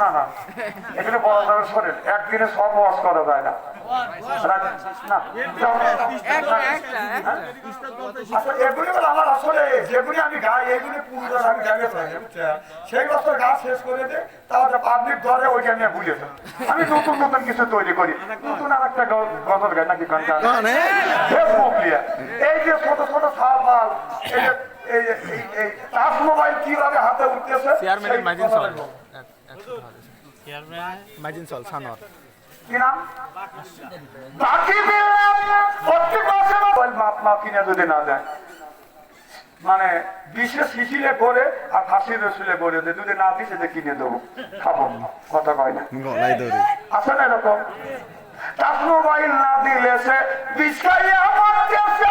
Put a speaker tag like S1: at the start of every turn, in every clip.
S1: না না এখানে একদিনে সব করা যায় না। না আচ্ছা এগুলি বলে আমার আসলে যেগুলি আমি গাই এগুলি পুরুষ আমি গাইতে চাই সেই বছর গাছ শেষ করে দে তাহলে পাবলিক ধরে ওইটা নিয়ে ভুলে আমি নতুন নতুন কিছু তৈরি করি। নতুন আর একটা গজল গাই নাকি গান এই যে ছোট ছোট সাল মাল এই যে এই এই- এই টাচ মোবাইল কীভাবে হাতে উঠতেছে
S2: চেয়ারম্যানের মাইজিন
S1: কথা
S2: চল মাইজিন চল সানোয়ার
S1: কি নাম? বাকি প্রত্যেক মাসে মোবাইল মাপ মাপ কিনে যদি না দেয় মানে বিশেষ শিশিলে করে আর ফাঁসি রসুলে করে দে। যদি না দিছে যে কিনে দেবো। খাব কথা কয় না। আছে না এরকম? মোবাইল না দিলে সে মরতেছে।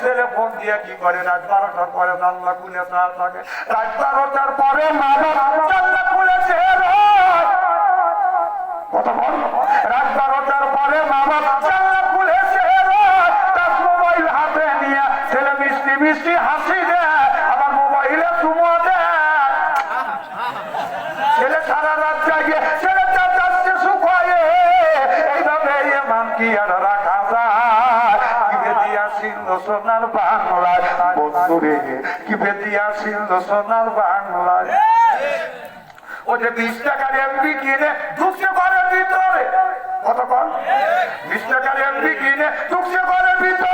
S1: ছেলে ফোন দিয়ে কি করে? রাত বারোটার পরে জানলা খুলে তার থাকে। রাত বারোটার পরে মা জানলা খুলে কত বল। রাত বারোটার পরে মা বাবা জানলা খুলেছে তার মোবাইল হাতে নিয়ে ছেলে মিষ্টি মিষ্টি হাসি দেয়। আবার মোবাইলে চুমো দেয়। ছেলে সারা রাত জাগে ছেলে তার যাচ্ছে শুকায়ে এইভাবে মান কি আর রাখা? সোনার বাংলায়। বন্ধুরে, কি বেদিয়াছিল সোনার বাংলায়। ও যে বিশ টাকার এমপি কিনে ঢুকছে ঘরের ভিতরে। কতক্ষণ? বিশ টাকার এমপি কিনে ঢুকছে ঘরের ভিতরে।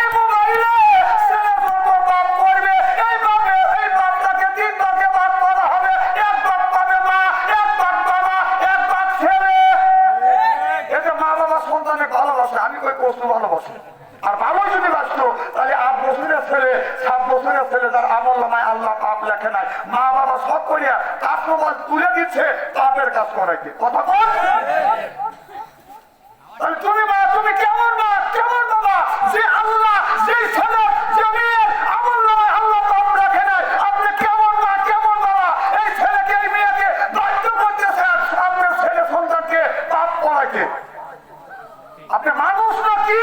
S1: সন্তানের ভালোবাসে, আমি কই পশু ভালোবাসি? আর বাবা যদি বাঁচতো, তাহলে আট বছরের ছেলে, সাত বছরের ছেলে তার আমল নামায় আল্লাহ পাপ লেখে নাই। মা বাবা সব করিয়া তার প্রমাণ তুলে দিচ্ছে, পাপের কাজ করাইতে কথা বল তুমি মা, তুমি কেমন মা, কেমন বাবা? যে আল্লাহ, যে ছেলে যে মেয়ে আমল নামায় আল্লাহ পাপ রাখে নাই আপনি কেমন মা কেমন বাবা এই ছেলেকে এই মেয়েকে বাধ্য করতেছেন আপনার ছেলে সন্তানকে পাপ করাইতে আপনি মানুষ নাকি?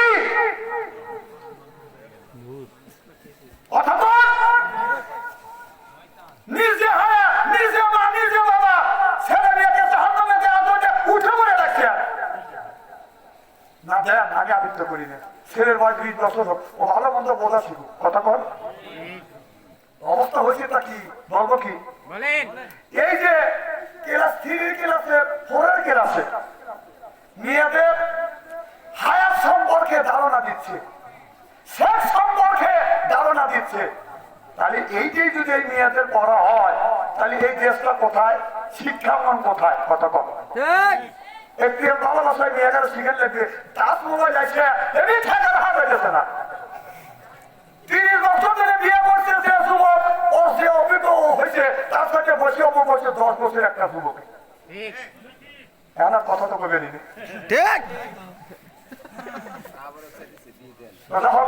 S1: কথা বল। নিজে হ্যাঁ নিজে মা নিজে বাবা। ছেলে মেয়েকে জাহান্নামে দেওয়া বলতে উঠে পড়ে রাখছে না দেয় আগে আবৃত্ত করি না। ছেলের বয়স বিশ বছর হোক ও ভালো মন্দ বোঝা শিখুক। কথা কর অবস্থা হয়েছে তা কি? বলব কি? এই যে ক্লাস থ্রি ক্লাসে ফোরের ক্লাসে দিচ্ছে সেক্স সম্পর্কে ধারণা দিচ্ছে তাহলে এইটাই যদি এই মেয়েদের পড়া হয় তাহলে এই দেশটা কোথায়? শিক্ষামন কোথায়? কত কম। একটু ভালোবাসায় মেয়েদের শিখে লেগে তাস মোবাইল আছে এমনি থাকার হাত হইতেছে না। তিরিশ বছর ধরে বিয়ে করছে যে যুবক যে অভিজ্ঞ তার সাথে বসে বসে দশ বছর একটা যুবক। হ্যাঁ কথা তো কবে
S2: ঠিক।
S1: কথা হোক শিক্ষাটা একা